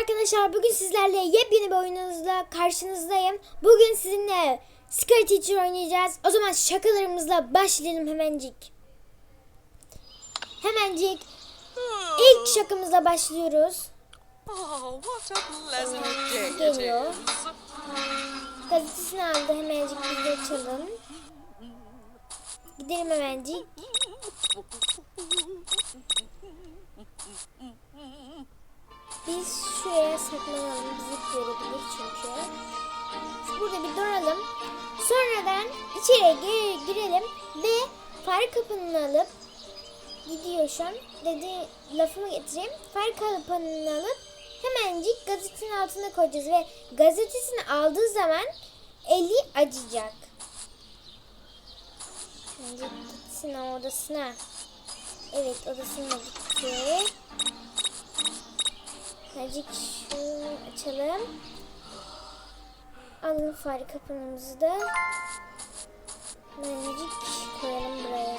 arkadaşlar bugün sizlerle yepyeni bir oyununuzla karşınızdayım. Bugün sizinle Sky Teacher oynayacağız. O zaman şakalarımızla başlayalım hemencik. Hemencik ilk şakamızla başlıyoruz. Oh, Geliyor. Gazetesini aldı hemencik biz de açalım. Gidelim hemencik. Biz şuraya saklanalım. Bizi görebilir çünkü. Burada bir duralım. Sonradan içeriye gir- girelim ve fare kapını alıp gidiyor şu an. Dedi lafımı getireyim. Fare kapını alıp hemencik gazetenin altına koyacağız ve gazetesini aldığı zaman eli acıyacak. Hemencik gitsin odasına. Evet odasına gitti. Hemencik şunu açalım. Alın fare kapınımızı da. Hemencik koyalım buraya.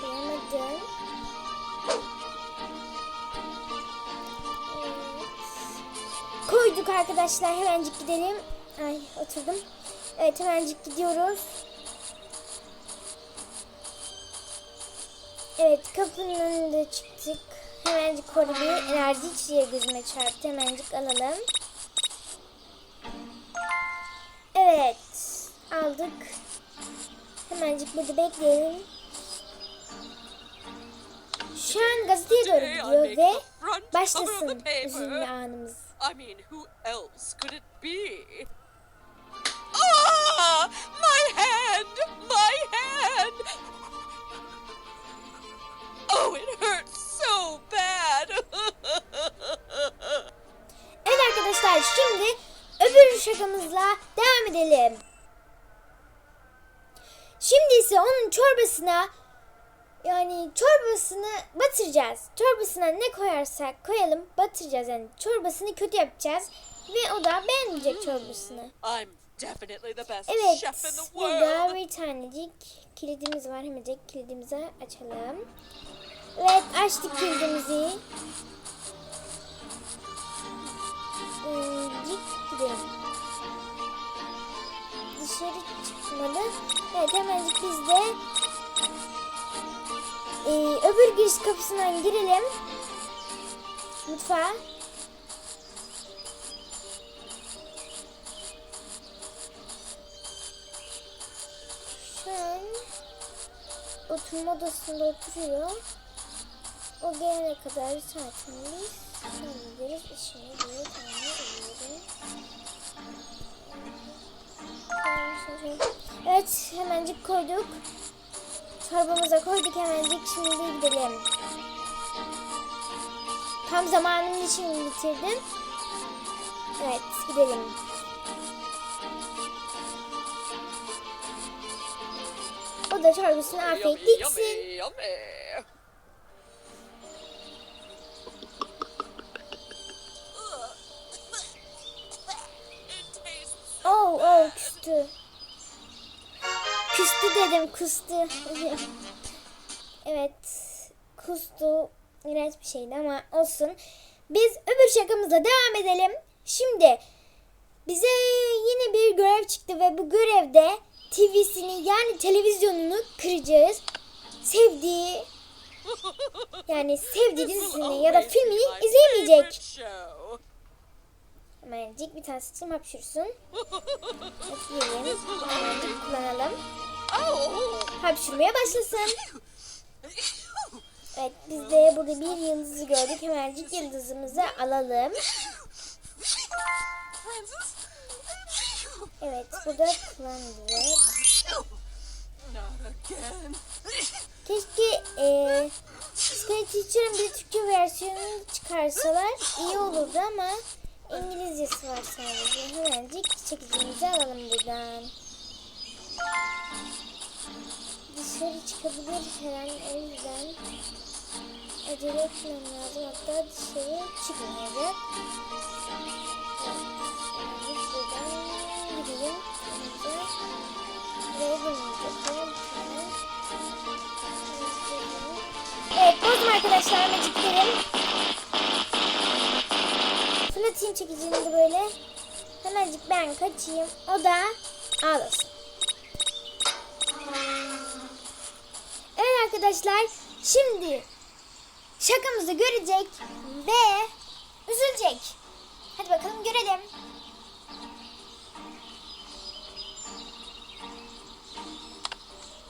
Koyamadım. Evet. Koyduk arkadaşlar. Hemencik gidelim. Ay oturdum. Evet hemencik gidiyoruz. Evet kapının önünde çıktık. Hemencik bir enerji içeriye gözüme çarptı. Hemencik alalım. Evet. Aldık. Hemencik burada bekleyelim. Şu an gazeteye doğru gidiyor ve başlasın üzülme anımız. I mean, who else could it be? Ah! My hand! My hand! Arkadaşlar şimdi öbür şakamızla devam edelim. Şimdi ise onun çorbasına yani çorbasını batıracağız. Çorbasına ne koyarsak koyalım batıracağız yani çorbasını kötü yapacağız ve o da beğenmeyecek çorbasını. I'm definitely the best Evet chef in the burada bir tanecik kilidimiz var hemencik kilidimizi açalım. Evet açtık kilidimizi. Evet biz de e, öbür giriş kapısından girelim. Mutfağa. Şu an oturma odasında oturuyor. O gelene kadar saatimiz hallederiz. İşini diye tamam Evet hemencik koyduk. Çorbamıza koyduk hemencik. Şimdi gidelim. Tam zamanımın için bitirdim. Evet gidelim. O da çorbasını afiyetle içsin. Oh oh küstü. Küstü dedim kustu. evet kustu. İğrenç bir şeydi ama olsun. Biz öbür şakamızla devam edelim. Şimdi bize yine bir görev çıktı ve bu görevde TV'sini yani televizyonunu kıracağız. Sevdiği yani sevdiği dizisini ya da filmini izleyemeyecek. Hemencik bir tane seçim hapşursun. Ekleyelim. Hemencik kullanalım. Hapşurmaya başlasın. Evet biz de burada bir yıldızı gördük. Hemencik yıldızımızı alalım. Evet burada again. Keşke eee Sky Teacher'ın bir Türkçe versiyonunu çıkarsalar iyi olurdu ama İngilizcesi var sadece. Hemencik çekicimizi alalım buradan. Dışarı çıkabilir her an o yüzden acele etmem lazım. Hatta dışarı çıkmayacak. Buradan gidelim. Buraya döneceğiz. Evet bozdum arkadaşlar hemencik film çekeceğinde böyle hemencik ben kaçayım. O da ağlasın. Evet arkadaşlar şimdi şakamızı görecek ve üzülecek. Hadi bakalım görelim.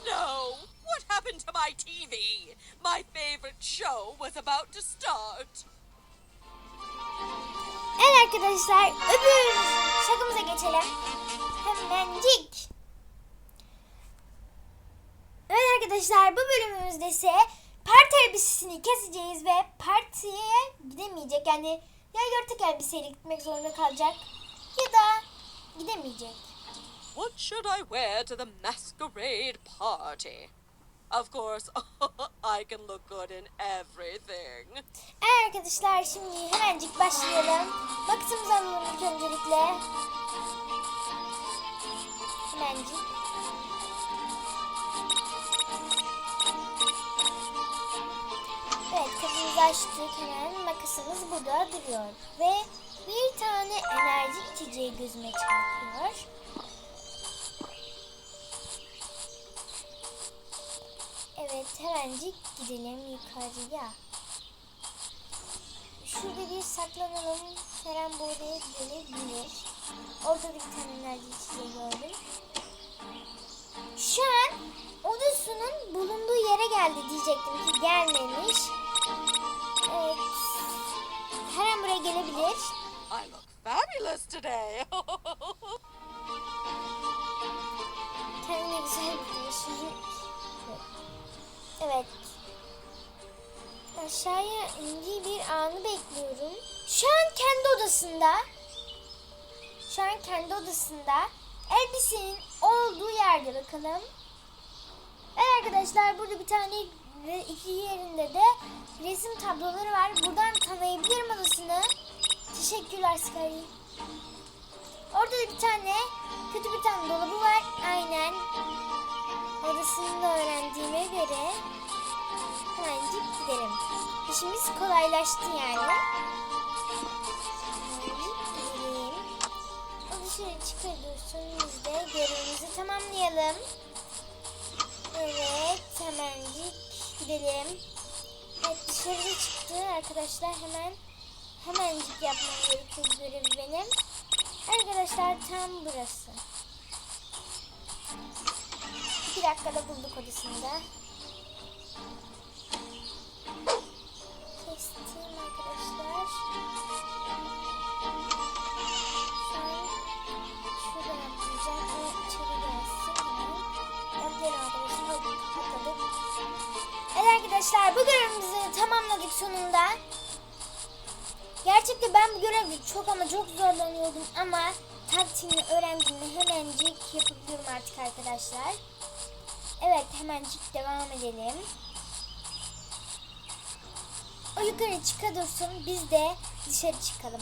No! What happened to my TV? My favorite show was about to start. Evet arkadaşlar öbür şakamıza geçelim. Hemencik. Evet arkadaşlar bu bölümümüzde ise parti elbisesini keseceğiz ve partiye gidemeyecek. Yani ya yırtık elbiseyle gitmek zorunda kalacak ya da gidemeyecek. What should I wear to the masquerade party? Of course, I can look good in everything. Arkadaşlar şimdi hemencik başlayalım. Alalım ilk öncelikle. Hemencik. Evet kapımızı açtık hemen makasımız burada duruyor. Ve bir tane enerji içeceği gözüme çarpıyor. Evet hemencik gidelim yukarıya. Şurada bir saklanalım. Her an bu odaya gelebilir. Orada da bir tane enerji içeceği gördüm. Şu an odasının bulunduğu yere geldi diyecektim ki gelmemiş. Evet. Her an buraya gelebilir. I look fabulous today. odasında. Şu an kendi odasında. Elbisenin olduğu yerde bakalım. Evet arkadaşlar burada bir tane ve iki yerinde de resim tabloları var. Buradan tanıyabilirim odasını. Teşekkürler Sky. Orada da bir tane kötü bir tane dolabı var. Aynen. Odasını da öğrendiğime göre hemencik gidelim. İşimiz kolaylaştı yani. Dışarı çıkarıyorsun. Biz de görevimizi tamamlayalım. Evet hemencik gidelim. Evet dışarıda çıktı arkadaşlar hemen hemencik yapmam gerekiyor görevi benim. Arkadaşlar tam burası. İki dakikada bulduk odasında. Kestim arkadaşlar bu görevimizi tamamladık sonunda. Gerçekten ben bu görevde çok ama çok zorlanıyordum ama taktiğini öğrendiğimde hemencik yapabiliyorum artık arkadaşlar. Evet hemencik devam edelim. O yukarı çıka dursun biz de dışarı çıkalım.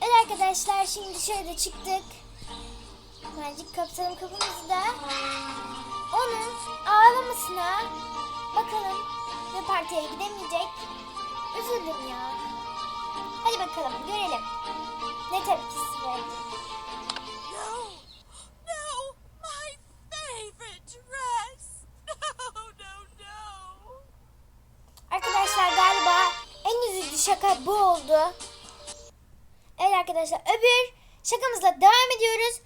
Evet arkadaşlar şimdi dışarıda çıktık. Hemencik kapatalım kapımızı ağlamasına bakalım ve partiye gidemeyecek. Üzüldüm ya. Hadi bakalım görelim. Ne tepkisi verecek. No, no, my favorite dress. No, no, no. Arkadaşlar galiba en üzücü şaka bu oldu. Evet arkadaşlar öbür şakamızla devam ediyoruz.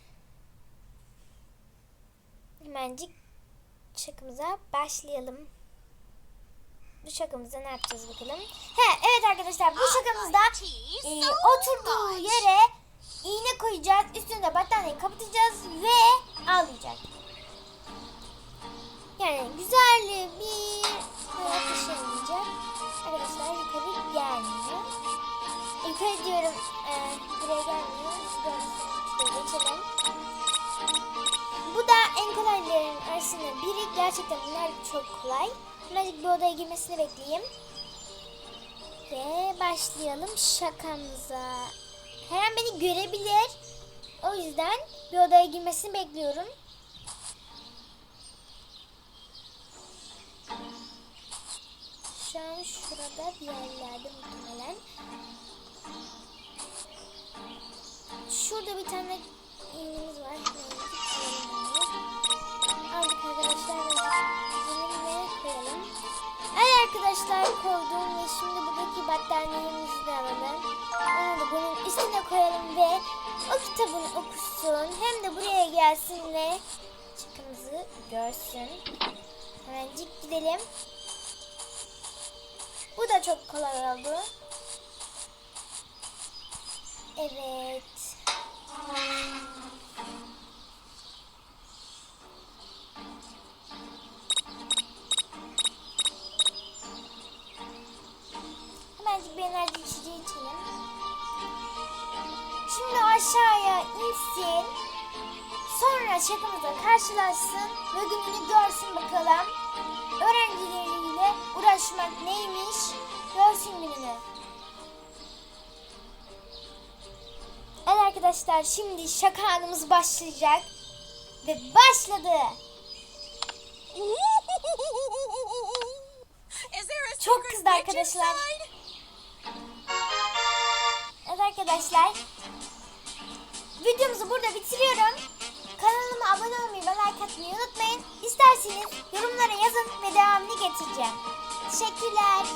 Hemencik şakamıza başlayalım. Bu şakamızda ne yapacağız bakalım. He evet arkadaşlar bu şakamızda e, oturduğu yere iğne koyacağız. Üstüne battaniyeyi kapatacağız ve ağlayacak. Yani güzel bir hayat yaşamayacak. Arkadaşlar yukarı gelmiyor. Yukarı diyorum e, buraya gelmiyor. En kolayların arasında biri. Gerçekten bunlar çok kolay. Birazcık bir odaya girmesini bekleyeyim. Ve başlayalım şakamıza. Her an beni görebilir. O yüzden bir odaya girmesini bekliyorum. Şu an şurada bir yerlerde muhtemelen. şurada bir tane arkadaşlar koydum ve şimdi buradaki battaniyemizi de alalım. Da bunun üstüne koyalım ve o kitabını okusun. Hem de buraya gelsin ve çıkımızı görsün. Hemencik gidelim. Bu da çok kolay oldu. Evet. Hemencik bir enerji içeceği içelim. Şimdi aşağıya insin. Sonra şakamızla karşılaşsın ve gününü görsün bakalım. Öğrencileriyle uğraşmak neymiş görsün gününü. Evet arkadaşlar şimdi şaka anımız başlayacak. Ve başladı. Çok kızdı arkadaşlar. Arkadaşlar. Videomuzu burada bitiriyorum. Kanalıma abone olmayı ve like atmayı unutmayın. İsterseniz yorumlara yazın ve devamını getireceğim. Teşekkürler.